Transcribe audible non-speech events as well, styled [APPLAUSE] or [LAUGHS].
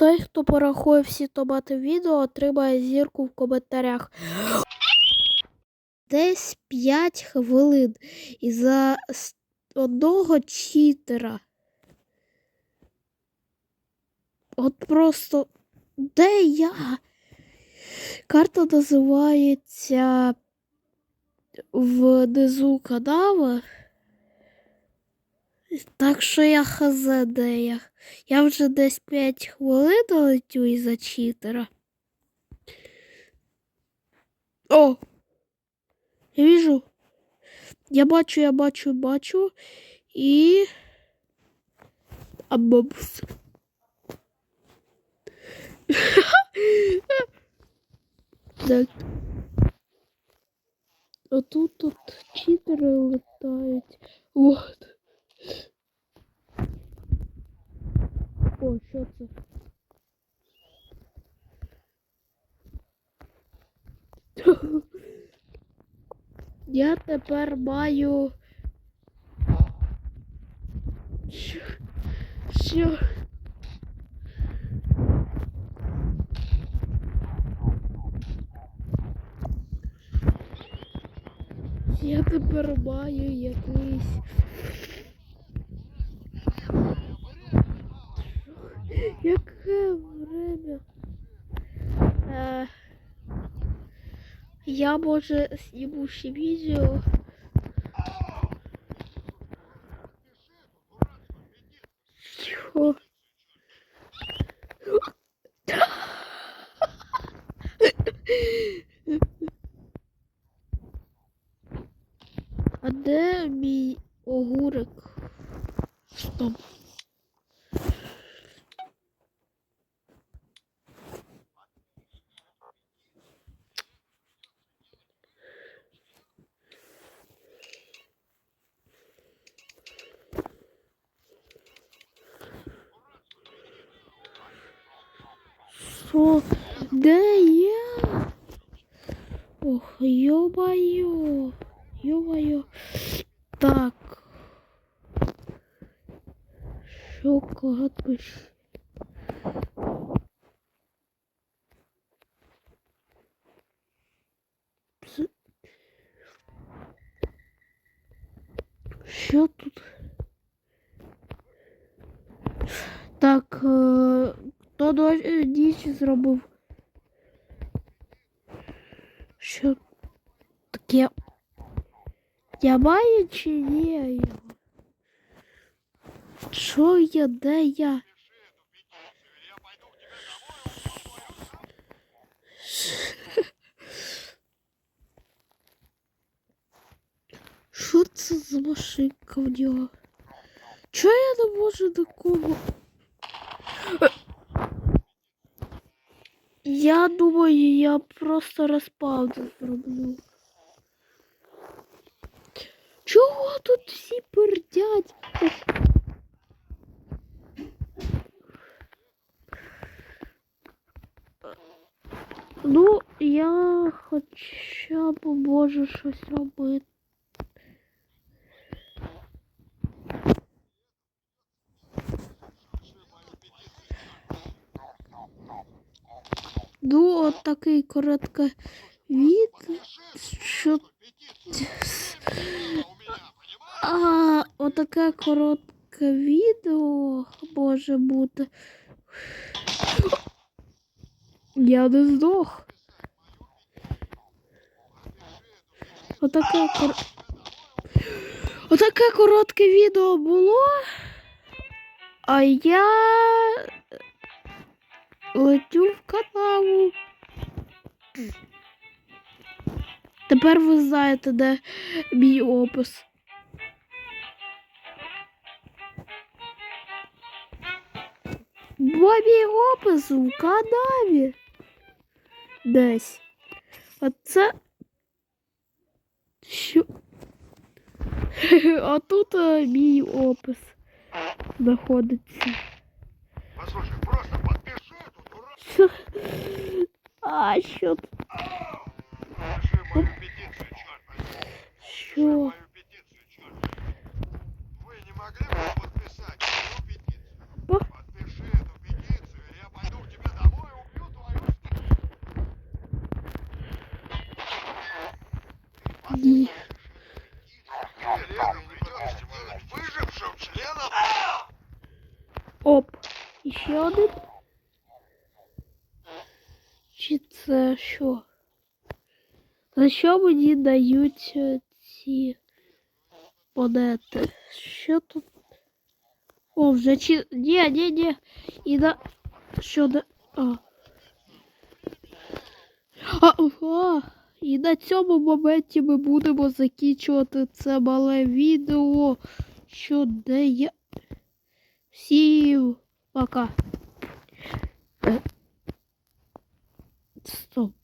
той, хто порахує всі томати відео, отримає зірку в коментарях. Десь 5 хвилин. І за одного читера. От просто де я? Карта називається внизу канала. Так що я хз я. Вже десь 5 хвилин летю із-за читера. О! Я вижу. Я бачу, я бачу, бачу. І. Абабус. [LAUGHS] Так. А тут тут читери летають. Вот. О, що це? [LAUGHS] Я тепер маю. Що? Що? Я тепер маю якийсь. Яке время? Е, я може зніму ще відео. Що? [LAUGHS] А де мій огурик? Стоп. Що? Де я? Ох, йо-моє. Йо-моє. Так. Шоколад пиш. Це- Що тут? Так, е, хто до- е, ніч зробив? Що таке? Я маю чи ні його? Що я, де я? Що це за машинка в нього? Чого я не можу такого? Я думаю, я просто розпавду зроблю. Чого тут всі пердять? Ну, я хоча б можу щось робити. Ну, от такий коротко від, що а, отаке коротке відео може бути. Я не здох. Отаке кор... Отаке коротке відео було. А я летю в канаву. Тепер ви знаєте, де мій опис. Бо мій опис в канаві. Десь. Оце. Що? [LAUGHS] А тут е, мій опис знаходиться. Послушай, просто подпиши эту дурацкую Що? А, що? Що? Це що? За що мені дають ці монети? Що тут? О, вже чи. Ні, ні, ні. І на. Що на. А. А, а, і на цьому моменті ми будемо закінчувати це мале відео, що де я. Всім пока. Е, Стоп.